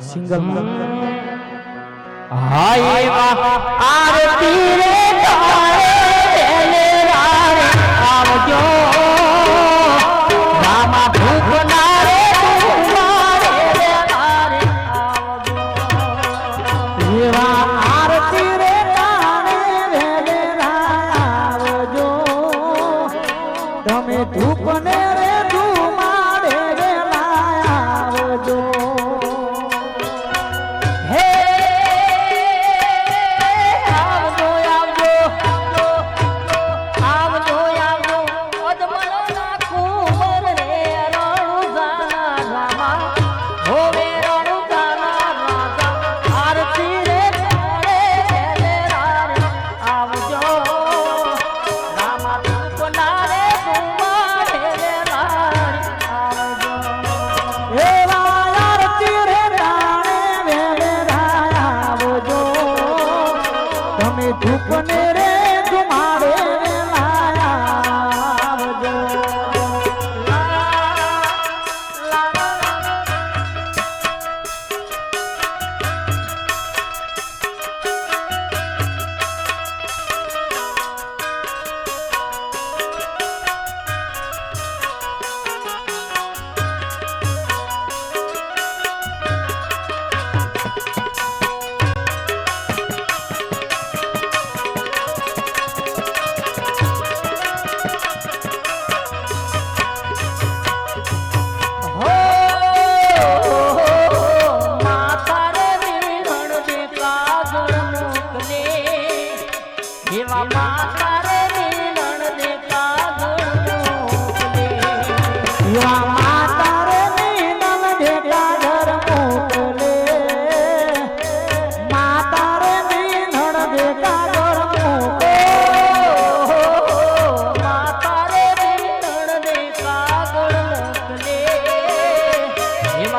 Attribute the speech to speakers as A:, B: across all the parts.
A: Single
B: હાય વાહ આરતી રે ગાય બેલે રાણે આવજો. મામા
A: ભૂખ આરતી રે આવજો. તમે ધૂપ ને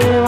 B: Deva.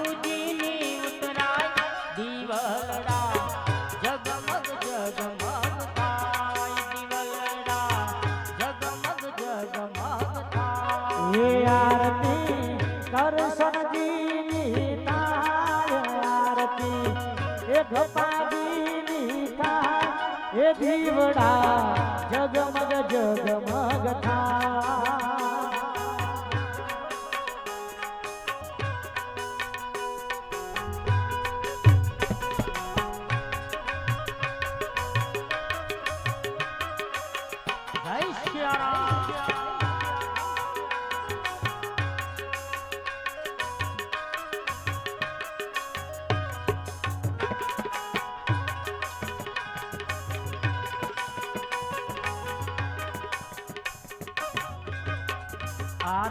B: જીવડા જગમગ જગમગ
A: થા.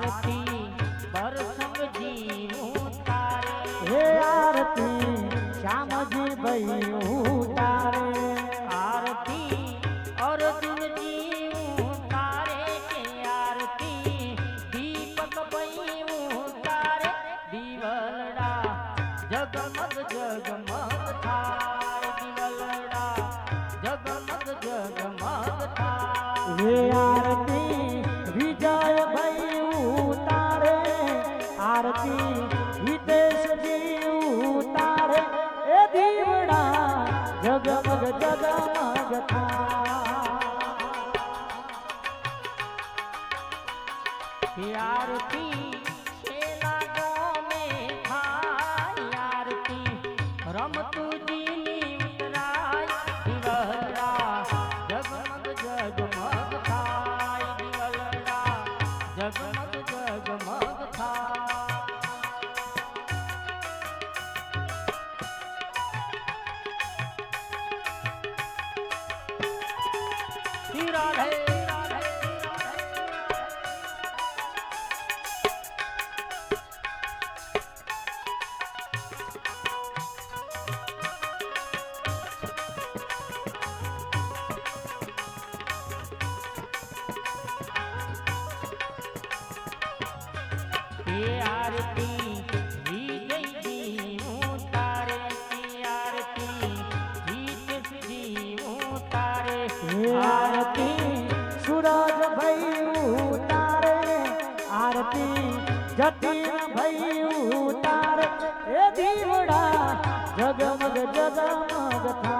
A: આરતી
B: પરસંગ જીવું તારે.
A: હે આરતી શ્યામજી ભયું તારે.
B: આરતી અર્જુન જીવું તારે. કે આરતી દીપક ભયું તારે. દીવલડા જગમગ જગમગ થાય. દીવલડા જગમગ જગમગ થાય.
A: હે આરતી મારી હિતેશ જીવ તારે એ દીવડા જગમગ જગમગ
B: આરતી
A: ગતિના ભઈ ઉતાર. એ દીવડા જગમગ જગમગ
B: થા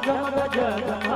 B: જગમગ જગમગ